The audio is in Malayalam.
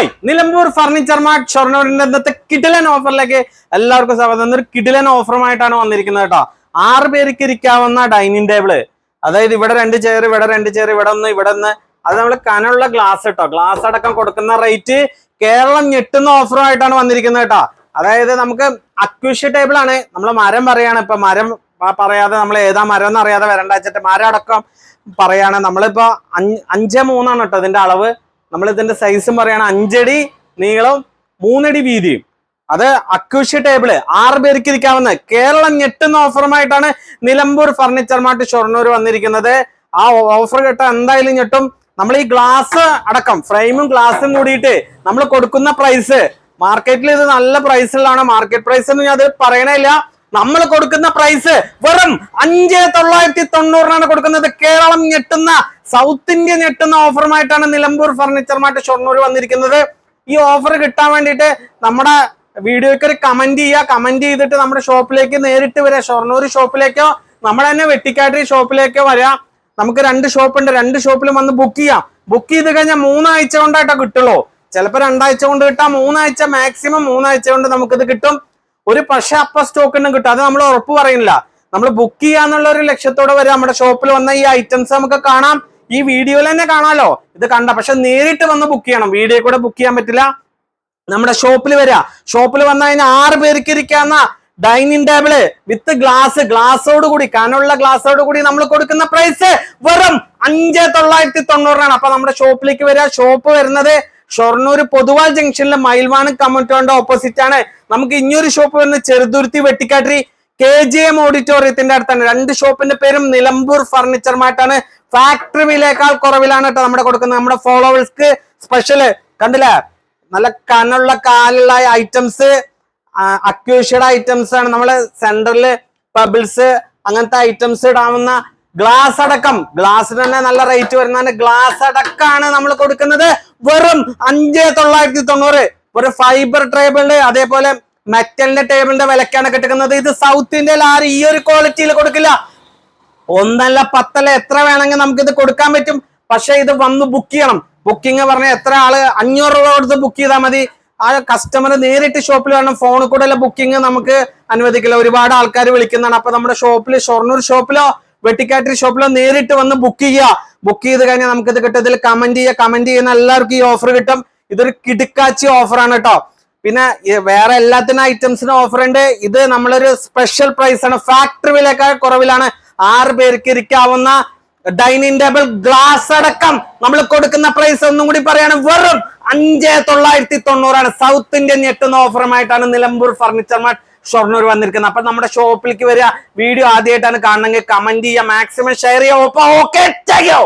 ഹായ് നിലമ്പൂർ ഫർണിച്ചർ മാർട്ട് ഷൊർണൂരിന്റെ ഇന്നത്തെ കിടിലൻ ഓഫറിലേക്ക് എല്ലാവർക്കും സ്വാഗതം. ഒരു കിടിലൻ ഓഫറുമായിട്ടാണ് വന്നിരിക്കുന്നത് കേട്ടോ. ആറ് പേർക്ക് ഇരിക്കാവുന്ന ഡൈനിങ് ടേബിൾ അതായത് ഇവിടെ രണ്ട് ചെയർ ഇവിടെ രണ്ട് ചെയർ ഇവിടെ ഒന്ന് ഇവിടെ ഒന്ന്. അത് നമ്മൾ കനുള്ള ഗ്ലാസ് കേട്ടോ ഗ്ലാസ് അടക്കം കൊടുക്കുന്ന റേറ്റ് കേരളം ഞെട്ടുന്ന ഓഫറുമായിട്ടാണ് വന്നിരിക്കുന്നത് കേട്ടോ. അതായത് നമുക്ക് അക്വിഷ്യ ടേബിൾ ആണ്. നമ്മൾ മരം പറയാണ്. ഇപ്പൊ മരം പറയാതെ നമ്മൾ ഏതാ മരം എന്ന് അറിയാതെ വരണ്ട വെച്ചിട്ട് മരം അടക്കം പറയാണ്. നമ്മളിപ്പോ അഞ്ച് അഞ്ച് മൂന്നാണ് കേട്ടോ ഇതിന്റെ അളവ്. നമ്മൾ ഇതിന്റെ സൈസും പറയുകയാണ് അഞ്ചടി നീളം മൂന്നടി വീതിയും. അത് അക്യൂഷ്യ ടേബിൾ ആറ് പേർക്ക് ഇരിക്കാവുന്ന കേരളം ഞെട്ടുന്ന ഓഫറുമായിട്ടാണ് നിലമ്പൂർ ഫർണിച്ചർ മാർട്ട് ഷൊർണൂർ വന്നിരിക്കുന്നത്. ആ ഓഫർ കേട്ട എന്തായാലും ഞെട്ടും. നമ്മൾ ഈ ഗ്ലാസ് അടക്കം ഫ്രെയിമും ഗ്ലാസും കൂടിയിട്ട് നമ്മൾ കൊടുക്കുന്ന പ്രൈസ് മാർക്കറ്റിൽ ഇത് നല്ല പ്രൈസിലാണ് മാർക്കറ്റ് പ്രൈസ് എന്ന് ഞാൻ അത് പറയണില്ല നമ്മൾ കൊടുക്കുന്ന പ്രൈസ് വെറും അഞ്ച് തൊള്ളായിരത്തി തൊണ്ണൂറിനാണ് കൊടുക്കുന്നത്. കേരളം ഞെട്ടുന്ന സൗത്ത് ഇന്ത്യ ഞെട്ടുന്ന ഓഫറുമായിട്ടാണ് നിലമ്പൂർ ഫർണിച്ചർ മാർട്ട് ഷൊർണൂർ വന്നിരിക്കുന്നത്. ഈ ഓഫർ കിട്ടാൻ വേണ്ടിയിട്ട് നമ്മുടെ വീഡിയോയ്ക്ക് ഒരു കമന്റ് ചെയ്യുക. കമന്റ് ചെയ്തിട്ട് നമ്മുടെ ഷോപ്പിലേക്ക് നേരിട്ട് വരിക. ഷൊർണൂർ ഷോപ്പിലേക്കോ നമ്മുടെ തന്നെ വെട്ടിക്കാട്ടി ഷോപ്പിലേക്കോ വരാം നമുക്ക് രണ്ട് ഷോപ്പ് ഉണ്ട്. രണ്ട് ഷോപ്പിലും വന്ന് ബുക്ക് ചെയ്യാം. ബുക്ക് ചെയ്ത് കഴിഞ്ഞാൽ മൂന്നാഴ്ച കൊണ്ടായിട്ടോ കിട്ടുള്ളൂ. ചിലപ്പോൾ രണ്ടാഴ്ച കൊണ്ട് കിട്ടാം. മൂന്നാഴ്ച മാക്സിമം മൂന്നാഴ്ച കൊണ്ട് നമുക്കിത് കിട്ടും. ഒരു പക്ഷെ അപ്പ സ്റ്റോക്ക് ഒന്നും കിട്ടും. അത് നമ്മൾ ഉറപ്പ് പറയുന്നില്ല. നമ്മൾ ബുക്ക് ചെയ്യാന്നുള്ള ഒരു ലക്ഷ്യത്തോടെ വരെ നമ്മുടെ ഷോപ്പിൽ വന്ന ഈ ഐറ്റംസ് നമുക്ക് കാണാം. ഈ വീഡിയോയിൽ തന്നെ കാണാലോ. ഇത് കണ്ട. പക്ഷെ നേരിട്ട് വന്ന് ബുക്ക് ചെയ്യണം. വീഡിയോ കൂടെ ബുക്ക് ചെയ്യാൻ പറ്റില്ല. നമ്മുടെ ഷോപ്പിൽ വരിക. ഷോപ്പിൽ വന്നു കഴിഞ്ഞാൽ ആറ് പേർക്ക് ഇരിക്കാവുന്ന ഡൈനിങ് ടേബിൾ വിത്ത് ഗ്ലാസ് ഗ്ലാസോട് കൂടി കനുള്ള ഗ്ലാസോട് കൂടി നമ്മൾ കൊടുക്കുന്ന പ്രൈസ് വെറും അഞ്ച് തൊള്ളായിരത്തി തൊണ്ണൂറിനാണ്. അപ്പൊ നമ്മുടെ ഷോപ്പിലേക്ക് വരിക. ഷോപ്പ് വരുന്നത് ഷൊർണൂർ പൊതുവാൾ ജംഗ്ഷനിലെ മയിൽവാണ് കമ്മിറ്റോന്റെ ഓപ്പോസിറ്റ് ആണ് നമുക്ക് ഇനിയൊരു ഷോപ്പ് വരുന്നത് Cheruthuruthy Vettikkatti K J M ഓഡിറ്റോറിയത്തിന്റെ അടുത്താണ്. രണ്ട് ഷോപ്പിന്റെ പേരും നിലമ്പൂർ ഫർണിച്ചർ മാറ്റാണ് ഫാക്ടറി വിലേക്കാൾ കുറവിലാണ് കേട്ടോ നമ്മുടെ കൊടുക്കുന്നത്. നമ്മുടെ ഫോളോവേഴ്സ്ക്ക് സ്പെഷ്യൽ. കണ്ടില്ലേ? നല്ല കനുള്ള കാലുള്ള ഐറ്റംസ് അക്യൂഷ്യഡ് ഐറ്റംസ് ആണ് നമ്മൾ സെന്ററിൽ പബിൾസ് അങ്ങനത്തെ ഐറ്റംസ് ഇടാവുന്ന ഗ്ലാസ് അടക്കം. ഗ്ലാസ്സിന് തന്നെ നല്ല റേറ്റ് വരുന്നതാണ്. ഗ്ലാസ് അടക്കമാണ് നമ്മൾ കൊടുക്കുന്നത്. വെറും അഞ്ച് തൊള്ളായിരത്തി തൊണ്ണൂറ്. ഒരു ഫൈബർ ടേബിളിന്റെ അതേപോലെ മെറ്റലിന്റെ ടേബിളിന്റെ വിലക്കാണ് കിട്ടുന്നത്. ഇത് സൗത്ത് ഇന്ത്യയിൽ ആരും ഈ ഒരു ക്വാളിറ്റിയിൽ കൊടുക്കില്ല. ഒന്നല്ല പത്തല്ല എത്ര വേണമെങ്കിൽ നമുക്ക് ഇത് കൊടുക്കാൻ പറ്റും. പക്ഷെ ഇത് വന്ന് ബുക്ക് ചെയ്യണം. ബുക്കിംഗ് പറഞ്ഞാൽ എത്ര ആൾ അഞ്ഞൂറ് രൂപ കൊടുത്ത് ബുക്ക് ചെയ്താൽ മതി. ആ കസ്റ്റമർ നേരിട്ട് ഷോപ്പിൽ വേണം ഫോണിൽ കൂടെ അല്ല ബുക്കിംഗ് നമുക്ക് അനുവദിക്കില്ല. ഒരുപാട് ആൾക്കാർ വിളിക്കുന്നതാണ്. അപ്പൊ നമ്മുടെ ഷോപ്പിൽ ഷൊർണൂർ ഷോപ്പിലോ വെട്ടിക്കാട്ടി ഷോപ്പിലോ നേരിട്ട് വന്ന് ബുക്ക് ചെയ്യുക. ബുക്ക് ചെയ്ത് കഴിഞ്ഞാൽ നമുക്ക് ഇത് കിട്ടും. ഇതിൽ കമന്റ് ചെയ്യുക. കമന്റ് ചെയ്യുന്ന എല്ലാവർക്കും ഈ ഓഫർ കിട്ടും. ഇതൊരു കിടുക്കാച്ചി ഓഫറാണ് കേട്ടോ. പിന്നെ വേറെ എല്ലാത്തിനും ഐറ്റംസിനും ഓഫർ ഉണ്ട്. ഇത് നമ്മളൊരു സ്പെഷ്യൽ പ്രൈസ് ആണ്. ഫാക്ടറി വിലക്കാൾ കുറവിലാണ്. ആറ് പേർക്ക് ഇരിക്കാവുന്ന ഡൈനിങ് ടേബിൾ ഗ്ലാസ് അടക്കം നമ്മൾ കൊടുക്കുന്ന പ്രൈസ് ഒന്നും കൂടി പറയാണ്. വെറും അഞ്ചേ തൊള്ളായിരത്തി തൊണ്ണൂറാണ്. സൗത്ത് ഇന്ത്യൻ ഞെട്ടുന്ന ഓഫറുമായിട്ടാണ് നിലമ്പൂർ ഫർണിച്ചർ മാർട്ട് ഷൊർണൂർ വന്നിരിക്കുന്നത്. അപ്പൊ നമ്മുടെ ഷോപ്പിലേക്ക് വരിക. വീഡിയോ ആദ്യമായിട്ടാണ് കാണണമെങ്കിൽ കമന്റ് ചെയ്യുക. മാക്സിമം ഷെയർ ചെയ്യുക. ഒപ്പം ഓക്കെ ചെയ്യോ